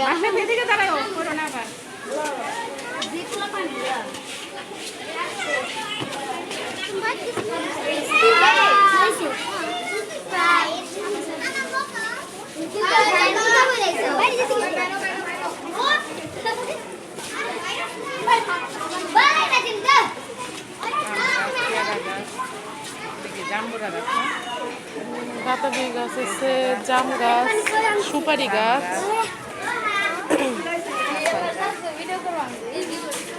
মাসে এদিকে দাঁড়াও করো না আবার জাম্বুরা গাছ? বাতাবি গাছ আছে জাম গাছ সুপারি গাছ いいですよ。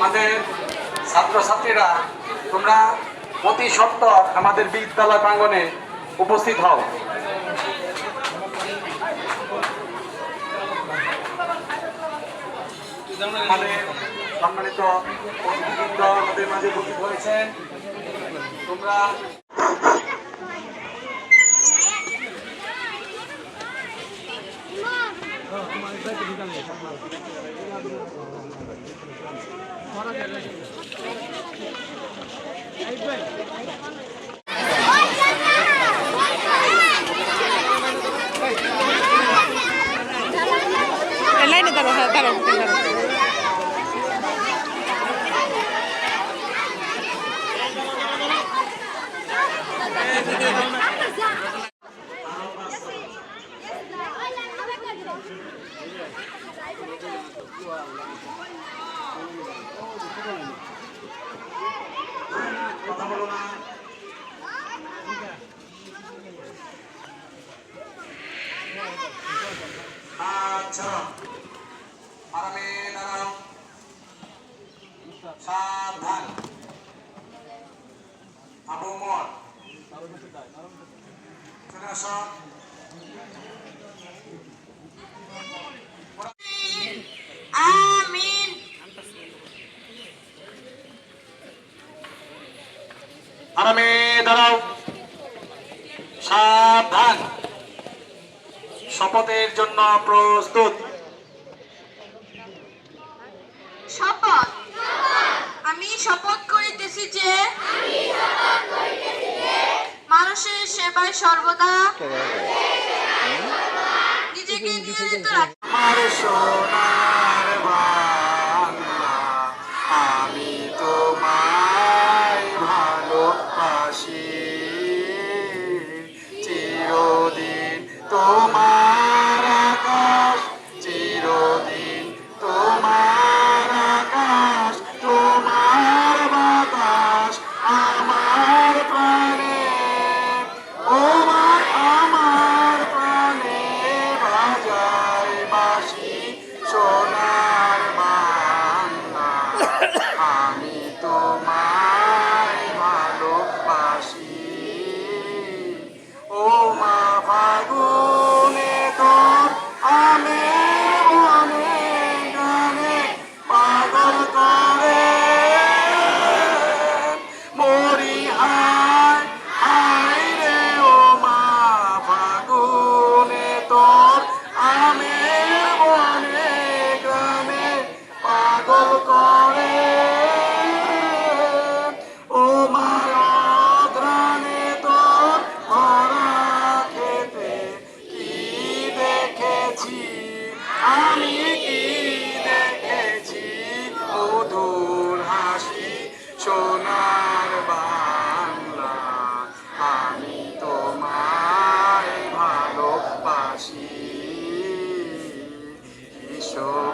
আমাদের ছাত্রছাত্রীরা, তোমরা প্রতি সপ্তাহ আমাদের বিদ্যালয় প্রাঙ্গনে উপস্থিত হও। সম্মানিত মাঝে উপস্থিত হয়েছেন। তোমরা লাইনে দাঁড়াও হ্যাঁ দাঁড়াও। কথা বলো না আচ্ছা। আরামে দাঁড়াও সাবধান আবু মর চলে আসো আমিন আরামে দাঁড়াও সাবধান শপথের জন্য প্রস্তুত। শপথ। আমি শপথ করিতেছি যে মানুষের সেবায় সর্বদা নিজেকে নিয়োজিত রাখ। So zona. しょう。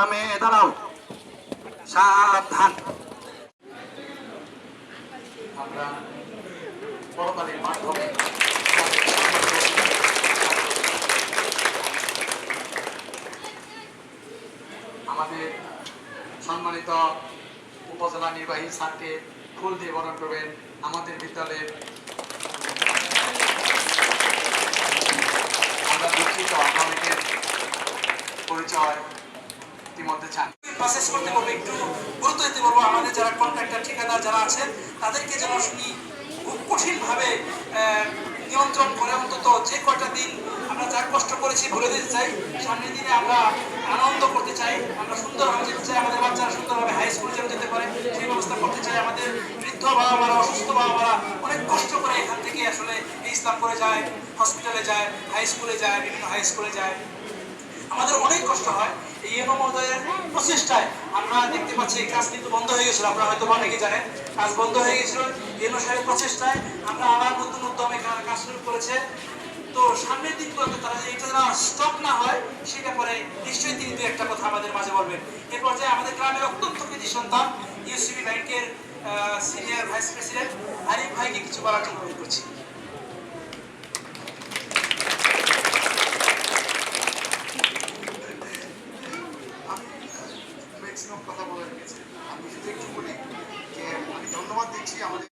আরামে দাঁড়াও। সাবধান। আমরা করতালির মাধ্যমে আমাদের সম্মানিত উপজেলা নির্বাহী স্যারকে ফুল দিয়ে বরণ করবেন আমাদের বিদ্যালয়ের আমরা দুঃখিত অনেকের পরিচয় ইতিমধ্যে চান। প্রসেস করতে বলব একটু গুরুত্ব দিতে বলব, আমাদের যারা কন্ট্রাক্টর ঠিকাদার যারা আছেন তাদেরকে যেন শুনি। খুব কঠিনভাবে নিয়ন্ত্রণ করে অন্তত যে কয়টা দিন আমরা যা কষ্ট করেছি ভুলে দিতে চাই, সামনের দিনে আমরা আনন্দ করতে চাই, আমরা সুন্দরভাবে যেতে চাই, আমাদের বাচ্চারা সুন্দরভাবে হাই স্কুলে যেন যেতে পারে, সেই ব্যবস্থা করতে চাই, আমাদের বৃদ্ধ বাবা মারা অসুস্থ বাবা মারা অনেক কষ্ট করে এখান থেকে আসলে ইসলাম করে যায় হসপিটালে যায় হাই স্কুলে যায়, বিভিন্ন হাই স্কুলে যায়। আমাদের অনেক কষ্ট হয় এই এনো মহোদয়ের প্রচেষ্টায় আমরা দেখতে পাচ্ছি এই কাজ কিন্তু বন্ধ হয়ে গেছিল। আপনারা হয়তো অনেকে জানেন, কাজ বন্ধ হয়ে গেছিল। এনো সাহেবের প্রচেষ্টায় আমরা আবার নতুন উদ্যমে কাজ শুরু করেছে। তো সামনের দিনগুলোতে তারা এটা যেন স্টপ না হয়, সেটা পরে নিশ্চয়ই তিনি দু একটা কথা আমাদের মাঝে বলবেন। এই পর্যায়ে আমাদের গ্রামের অত্যন্ত কৃতি সন্তান ইউসিবি ব্যাংকের সিনিয়র ভাইস প্রেসিডেন্ট আরিফ ভাইকে কিছু বলার জন্য করছি।